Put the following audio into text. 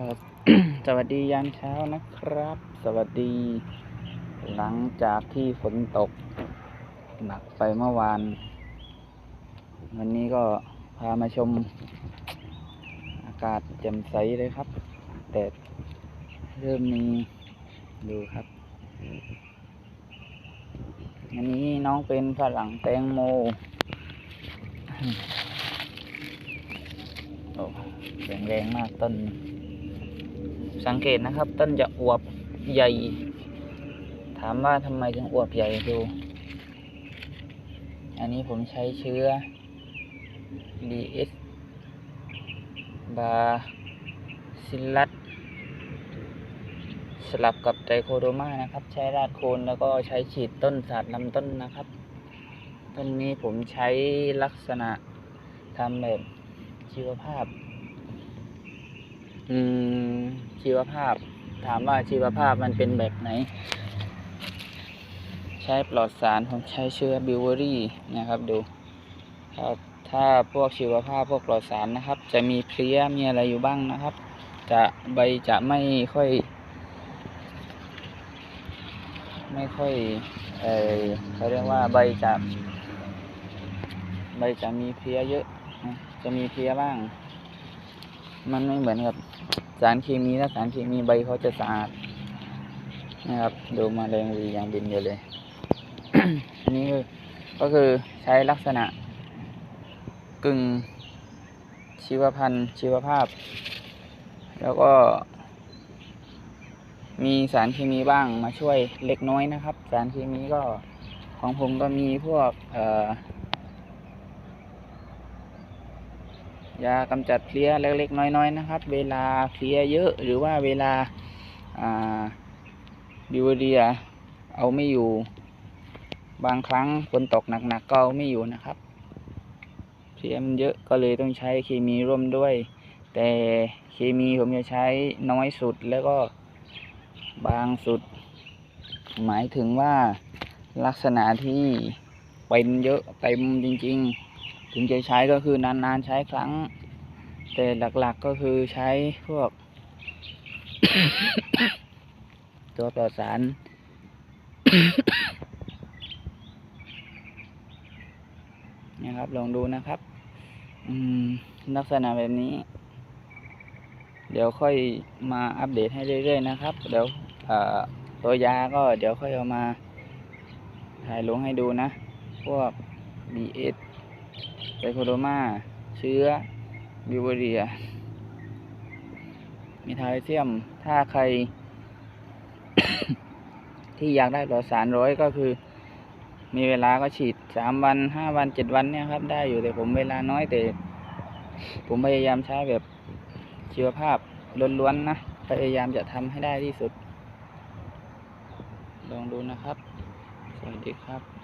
ครับสวัสดียามเช้านะครับ สวัสดี หลังจากที่ฝนตก หนักไปเมื่อวาน วันนี้ก็พามาชม อากาศแจ่มใสเลยครับ แต่เริ่มมีดูครับ อันนี้น้องเป็นฝรั่งแตงโมโอ้แข็งแรงมากต้น สังเกตนะครับ ต้นจะอวบใหญ่ ถามว่าทำไมถึงอวบใหญ่ดู อันนี้ผมใช้เชื้อ DS บาซิลัสสลับกับไตรโคโดมานะครับ ใช้ราดโคนแล้วก็ใช้ฉีดต้นสาดลำต้นนะครับ ต้นนี้ผมใช้ลักษณะทำแบบชีวภาพ อืม ชีวภาพ ถามว่าชีวภาพมันเป็นแบบไหน ใช้ปลอดสารผมใช้เชื้อบิวเวอรี่นะครับ ดูถ้าถ้าพวกชีวภาพพวกปลอดสารนะครับ จะมีเพลี้ยมีอะไรอยู่บ้างนะครับ จะใบจะไม่ค่อย ไม่ค่อยเออเขาเรียกว่าใบจะใบจะมีเพลี้ยเยอะนะจะมีเพลี้ยบ้าง มันไม่เหมือนกับสารเคมีถ้าสารเคมีใบเขาจะสะอาดนะครับ ดูมาแรงวียังบินอยู่เลย อันนี้ก็คือใช้ลักษณะ กึ่งชีวพันธุ์ชีวภาพ แล้วก็ มีสารเคมีบ้างมาช่วยเล็กน้อยนะครับ สารเคมีก็ของผมก็มีพวกเอ่อ ยากำจัดเพลี้ยเล็กๆน้อยๆนะครับ เวลาเพลี้ยเยอะหรือว่าเวลาอ่าบิวเรียเอาไม่อยู่ บางครั้งฝนตกหนักๆก็เอาไม่อยู่นะครับ เพลี้ยมันเยอะก็เลยต้องใช้เคมีร่วมด้วย แต่เคมีผมจะใช้น้อยสุดแล้วก็บางสุด หมายถึงว่าลักษณะที่เป็นเยอะเต็มจริง ๆ ถึงจะใช้ก็คือนานๆใช้ครั้ง แต่หลักๆก็คือใช้พวก ตัวปลอดสาร นะครับลองดูนะครับ อืม ลักษณะแบบนี้ เดี๋ยวค่อยมาอัปเดตให้เรื่อยๆนะครับ เดี๋ยวตัวยาก็เดี๋ยวค่อยเอามาถ่ายลงให้ดูนะ พวก BS ไตโคโดมาเชื้อบิวเรีย มีทาเซียม ถ้าใคร ที่อยากได้ปลอดสารร้อยก็คือ มีเวลาก็ฉีดสามวันห้าวันเจ็ดวันเนี่ยครับ ได้อยู่แต่ผมเวลาน้อยแต่ ผมพยายามใช้แบบชีวภาพล้วนๆนะ พยายามจะทำให้ได้ที่สุด ลองดูนะครับ สวัสดีครับ